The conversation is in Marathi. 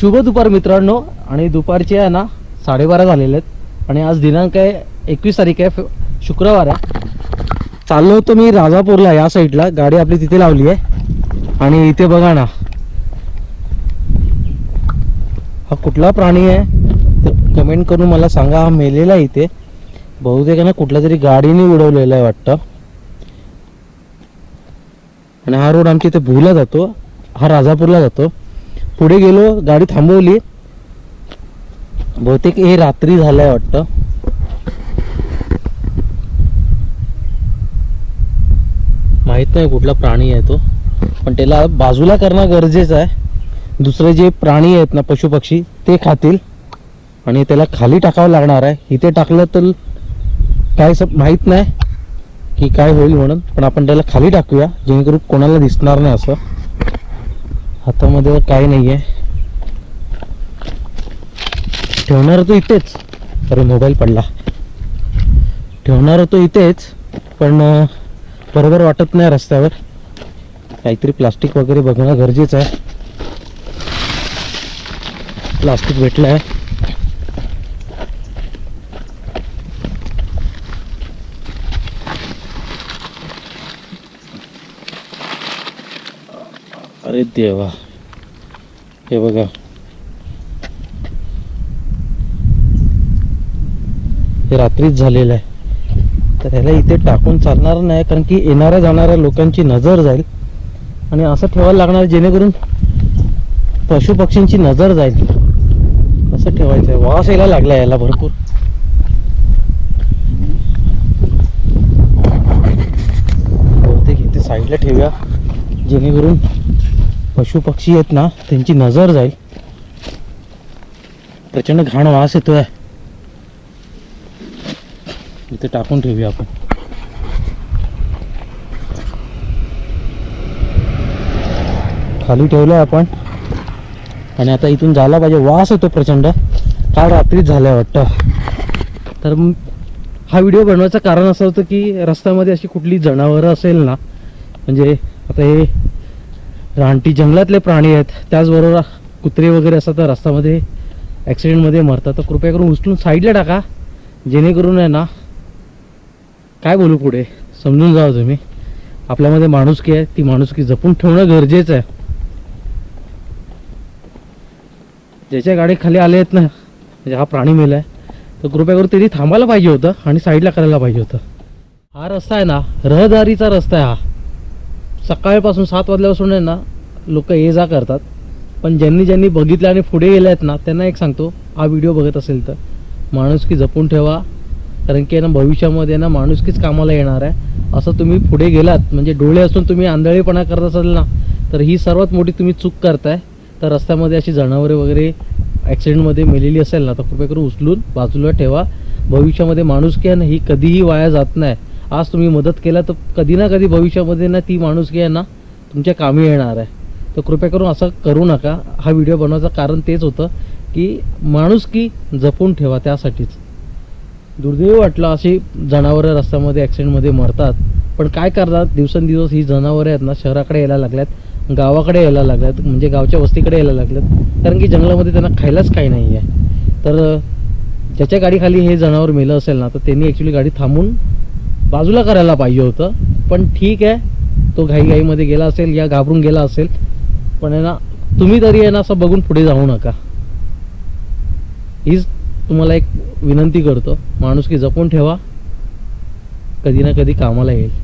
शुभ दुपार मित्रांनो आणि दुपारचे आहे ना साडेबारा झालेले आहेत. आणि आज दिनांक आहे एकवीस तारीख आहे शुक्रवार आहे. चाललो होतो मी राजापूरला या साईडला. गाडी आपली तिथे लावली आहे. आणि इथे बघा ना. हा कुठला प्राणी आहे? तर कमेंट करून मला सांगा. हा मेलेला आहे इथे. बहुतेक आहे ना कुठल्या तरी गाडीने उडवलेला आहे वाटतं. आणि हा रोड आमच्या इथे भूला जातो. हा राजापूरला जातो. पुढे गेलो गाडी थांबवली. बहुतेक हे रात्री झालंय वाटतं. माहीत नाही कुठला प्राणी आहे तो पण त्याला बाजूला करणं गरजेचं आहे. दुसरे जे प्राणी आहेत ना पशुपक्षी ते खातील. आणि त्याला खाली टाकावं लागणार आहे. इथे टाकलं तर काय सब माहीत नाही की काय होईल म्हणून पण आपण त्याला खाली टाकूया जेणेकरून कोणाला दिसणार नाही असं. हातामध्ये काही नाही आहे ठेवणार तो इथेच. अरे मोबाईल पडला. ठेवणार तो इथेच पण बरोबर वाटत नाही रस्त्यावर. काहीतरी प्लास्टिक वगैरे बघणं गरजेचं आहे. प्लास्टिक भेटलं आहे अरे देवा. हे बघा. हे रात्रीच झालेलं आहे. तर ह्याला इथे टाकून चालणार नाही कारण की येणाऱ्या जाणाऱ्या लोकांची नजर जाईल. आणि असं ठेवायला लागणार जेणेकरून पशु पक्षींची नजर जाईल. असं ठेवायचं आहे. वास यायला लागला याला भरपूर. बहुतेक इथे साईडला ठेवूया जेणेकरून पशुपक्षी आहेत ना त्यांची नजर जाईल. प्रचंड घाण वास येतोय. इथे टाकून ठेवूया आपण. खाली ठेवलंय आपण. आणि आता इथून जायला पाहिजे. वास येतो प्रचंड. काल रात्रीच झालंय वाटतं. तर हा व्हिडिओ बनवायचं कारण असं होतं की रस्त्यामध्ये अशी कुठली जनावरं असेल ना म्हणजे आता हे रानटी जंगलातले प्राणी आहेत. त्याचबरोबर कुत्रे वगैरे असतात तर रस्त्यामध्ये ॲक्सिडेंटमध्ये मरतात. तर कृपया करून उचलून साईडला टाका. जेणेकरून आहे ना काय बोलू पुढे? समजून जावं तुम्ही. आपल्यामध्ये माणुसकी आहे. ती माणुसकी जपून ठेवणं गरजेचं आहे. ज्याच्या गाडी खाली आले आहेत ना म्हणजे हा प्राणी मेला आहे. तर कृपया करून त्यांनी थांबायला पाहिजे होतं आणि साईडला करायला पाहिजे होतं. हा रस्ता आहे ना रहदारीचा रस्ता आहे हा. सकाळपासून सात वाजल्यापासून आहे ना लोक ये जा करतात. पण ज्यांनी ज्यांनी बघितलं आणि पुढे गेले आहेत ना त्यांना एक सांगतो हा व्हिडिओ बघत असेल तर. माणुसकी जपून ठेवा. कारण की आहे ना भविष्यामध्ये ना माणुसकीच कामाला येणार आहे. असं तुम्ही पुढे गेलात म्हणजे डोळे असून तुम्ही आंधळेपणा करत असाल ना तर ही सर्वात मोठी तुम्ही चूक करताय. तर रस्त्यामध्ये अशी जनावरे वगैरे ॲक्सिडेंटमध्ये मेलेली असेल ना तर कृपया करून उचलून बाजूला ठेवा. भविष्यामध्ये माणुसकी आहे ना ही कधीही वाया जात नाही. आज तुम्ही मदत केला तर कधी ना कधी भविष्यामध्ये ना ती माणुसकी आहे ना तुमच्या कामी येणार आहे. तर कृपया करून असं करू नका. हा व्हिडिओ बनवायचं कारण तेच होतं की माणूस की जपून ठेवा त्यासाठीच. दुर्दैव वाटलं अशी जनावरं रस्त्यामध्ये ॲक्सिडेंटमध्ये मरतात. पण काय करतात? दिवसेंदिवस ही जनावरं आहेत ना शहराकडे यायला लागल्यात गावाकडे यायला लागल्यात म्हणजे गावच्या वस्तीकडे यायला लागल्यात. कारण की जंगलामध्ये त्यांना खायलाच काही नाही आहे तर ज्याच्या गाडीखाली हे जनावर मेलं असेल ना तर त्यांनी ॲक्च्युली गाडी थांबून बाजूला करायला पाहिजे होतं. पण ठीक आहे. तो घाईघाईमध्ये गेला असेल या घाबरून गेला असेल. पण आहे ना तुम्ही तरी आहे ना असं बघून पुढे जाऊ नका. हीच तुम्हाला एक विनंती करतो. माणुसकी जपून ठेवा. कधी ना कधी कामाला येईल.